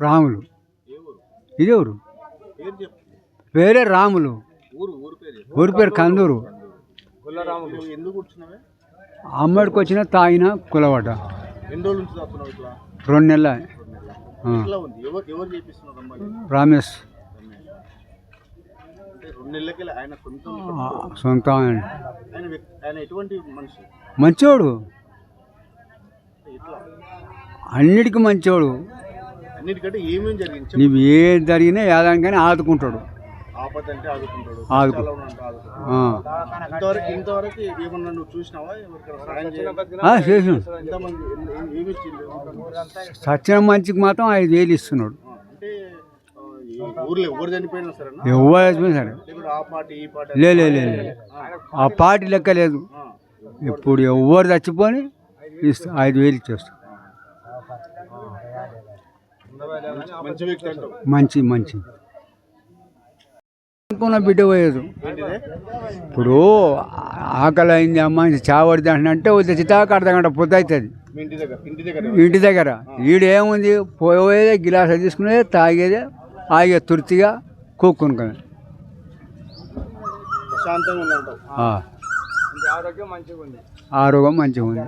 రాములు. ఇది ఊరు. పేరు రాములు. ఊరు పేరు కందూరు. అమ్మడికి వచ్చిన తాగిన కులవట. రెండు నెలల. ఎవరు ఎవరు రమేష్. సొంతం మంచోడు. అన్నిటికీ మంచోడు. అన్నిటికంటే ఏమేమి జరిగింది చెప్పు. నీవు ఏది జరిగినా ఏదానికైనా ఆదుకుంటాడు. ఆదుకుంటాడు. ఆదుకు- కష్టాలు ఉన్నంటే ఆదుకుంటాడు ఆ. ఇంతవరకు ఇంతవరకు ఏమన్నా నువ్వు చూసినావా? ఎవరికైనా సహాయం చేయాలి ఆ, చేసిన. ఎంతమంది ఎన్ని- ఎన్ని- ఏమి ఇచ్చిండు సచిన మంచికి మాత్రం ఐదు వేలు ఇస్తున్నాడు. ఆ, అంటే ఆ, ఈ ఊర్లో ఎవరు చనిపోయినా సరే ఎవరు వేసినా సరే. ఇప్పుడు ఆ పార్టీ ఈ పార్టీ లే లే లే లే. ఆ. పార్టీ లెక్క లేదు ఆ, ఇప్పుడు ఎవరు చచ్చిపోని ఇస్తా ఐదు వేలు ఇచ్చేస్తా మంచి వ్యక్తి అంటావు మంచి. మంచి అనుకున్న బిడ్డ పోయేది. ఇప్పుడు ఆకలి అయింది అమ్మ చావడిది అంటే చితాక అర్ధ గంట పొద్దు అవుతుంది. ఇంటి దగ్గర ఇంటి దగ్గర ఇంటి దగ్గర ఈడేముంది పోయేదే గిలాస తీసుకునేది తాగేదే ఆగే తుర్తిగా కూక్కునుకొని ఆరోగ్యం మంచిగా ఉంది